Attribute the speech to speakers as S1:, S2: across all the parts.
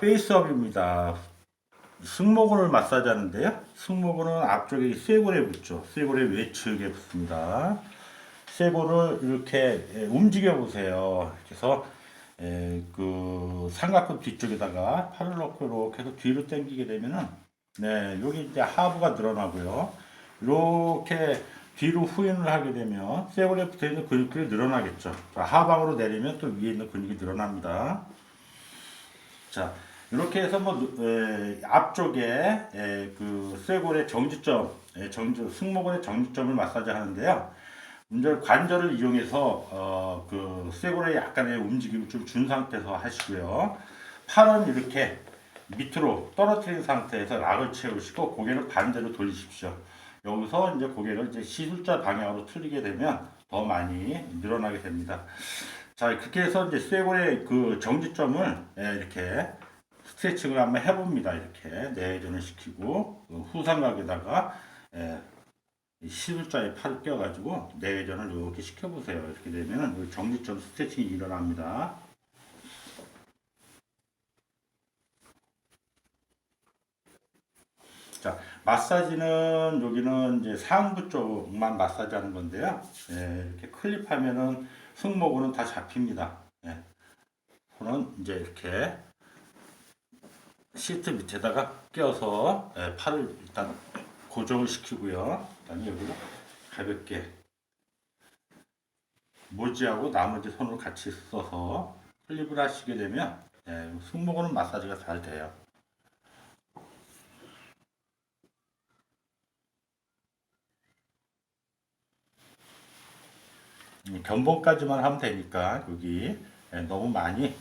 S1: 페이스업입니다. 승모근을 마사지 하는데요. 승모근은 앞쪽에 쇄골에 붙죠. 쇄골의 외측에 붙습니다. 쇄골을 이렇게 예, 움직여 보세요. 그래서 예, 그 삼각근 뒤쪽에다가 팔을 넣고 이렇게 해서 뒤로 당기게 되면은 네, 여기 이제 하부가 늘어나고요. 이렇게 뒤로 후인을 하게 되면 쇄골에 붙어 있는 근육들이 늘어나겠죠. 자, 하방으로 내리면 또 위에 있는 근육이 늘어납니다. 자, 이렇게 해서 뭐 에, 앞쪽에 에, 그 쇄골의 정지점, 에, 정지, 승모근의 정지점을 마사지 하는데요. 먼저 관절을 이용해서 어, 그 쇄골의 약간의 움직임을 좀 준 상태에서 하시고요. 팔은 이렇게 밑으로 떨어뜨린 상태에서 락을 채우시고 고개를 반대로 돌리십시오. 여기서 이제 고개를 이제 시술자 방향으로 틀리게 되면 더 많이 늘어나게 됩니다. 자, 그렇게 해서 이제 쇄골의 그 정지점을 예, 이렇게 스트레칭을 한번 해봅니다. 이렇게 내전을 시키고 그 후삼각에다가 예, 이 시술자에 팔을 껴가지고 내전을 이렇게 시켜보세요. 이렇게 되면은 이 정지점 스트레칭이 일어납니다. 자, 마사지는 여기는 이제 상부 쪽만 마사지 하는 건데요. 예, 이렇게 클립하면은 승모근은 다 잡힙니다. 예. 손은 이제 이렇게 시트 밑에다가 껴서 예, 팔을 일단 고정을 시키고요. 그다음에 여기로 가볍게 모지하고 나머지 손을 같이 써서 클립을 하시게 되면 예, 승모근은 마사지가 잘 돼요. 견본까지만 하면 되니까 여기 예, 너무 많이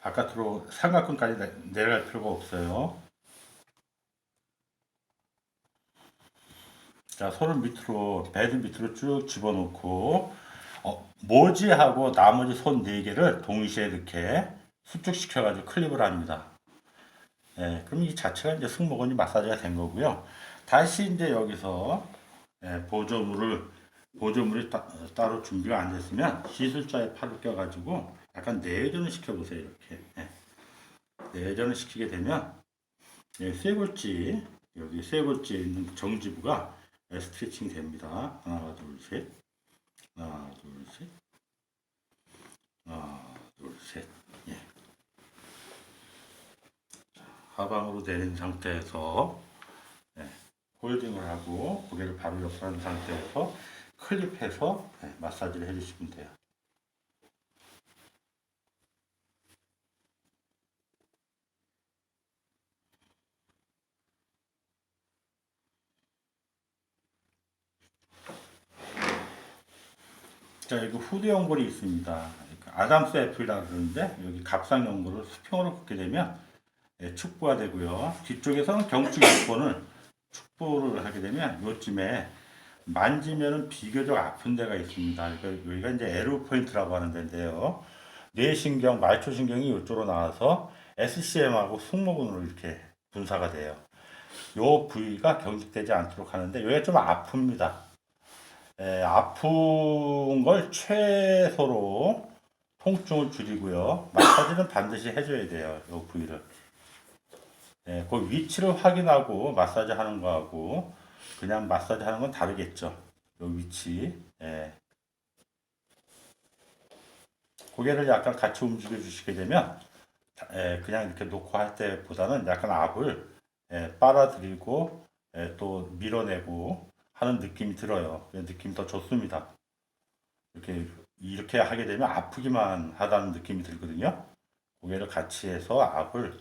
S1: 바깥으로 삼각근까지 내- 내려갈 필요가 없어요. 자, 손을 밑으로, 베드 밑으로 쭉 집어넣고, 어, 모지 하고 나머지 손네 개를 동시에 이렇게 수축시켜가지고 클립을 합니다. 예, 그럼 이 자체가 이제 승모근이 마사지가 된 거고요. 다시 이제 여기서 예, 보조물을 보조물이 따, 로 준비가 안 됐으면 시술자에 팔을 껴가지고 약간 내전을 시켜보세요. 이렇게 예. 내전을 시키게 되면 예, 쇄골지 여기 쇄골지에 있는 정지부가 예, 스트레칭이 됩니다. 하나 둘셋 하나 둘셋 하나 둘셋 예. 자, 하방으로 내린 상태에서 예, 홀딩을 하고 고개를 바로 옆으로 한 상태에서 클립해서 네, 마사지를 해주시면 돼요. 자, 여기 후드 연골이 있습니다. 그러니까 아담스 애플이라 그러는데 여기 갑상 연골을 수평으로 긋게 되면 예, 축부가 되고요. 뒤쪽에서는 경축 6번을 축부를 하게 되면 요쯤에 만지면은 비교적 아픈 데가 있습니다. 그러니까 여기가 이제 에로 포인트라고 하는 데인데요. 뇌신경, 말초신경이 이쪽으로 나와서 SCM하고 승모근으로 이렇게 분사가 돼요. 요 부위가 경직되지 않도록 하는데 여기가 좀 아픕니다. 에, 아픈 걸 최소로 통증을 줄이고요. 마사지는 반드시 해줘야 돼요. 요 부위를. 예, 그 위치를 확인하고 마사지 하는 거하고 그냥 마사지 하는 건 다르겠죠. 요 위치. 예. 고개를 약간 같이 움직여 주시게 되면 예, 그냥 이렇게 놓고 할 때보다는 약간 압을 예, 빨아들이고 예, 또 밀어내고 하는 느낌이 들어요. 그 느낌이 더 좋습니다. 이렇게 이렇게 하게 되면 아프기만 하다는 느낌이 들거든요. 고개를 같이 해서 압을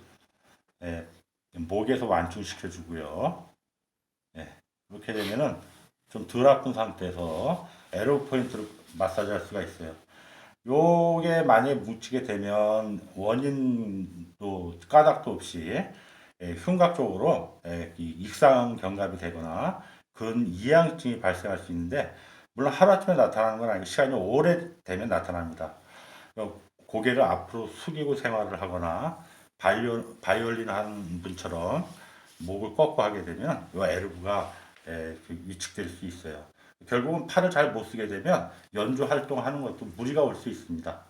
S1: 예, 목에서 완충시켜 주고요. 예, 이렇게 되면은 좀 덜 아픈 상태에서 에로 포인트로 마사지 할 수가 있어요. 요게 만약에 뭉치게 되면 원인도 까닭도 없이 예, 흉곽 쪽으로 예, 이 익상 경갑이 되거나 그런 이양증이 발생할 수 있는데 물론 하루아침에 나타나는 건 아니고 시간이 오래 되면 나타납니다. 어, 고개를 앞으로 숙이고 생활을 하거나 바이올, 바이올린 하는 분처럼 목을 꺾고 하게 되면 이 에르브가 위축될 수 있어요. 결국은 팔을 잘 못 쓰게 되면 연주 활동하는 것도 무리가 올 수 있습니다.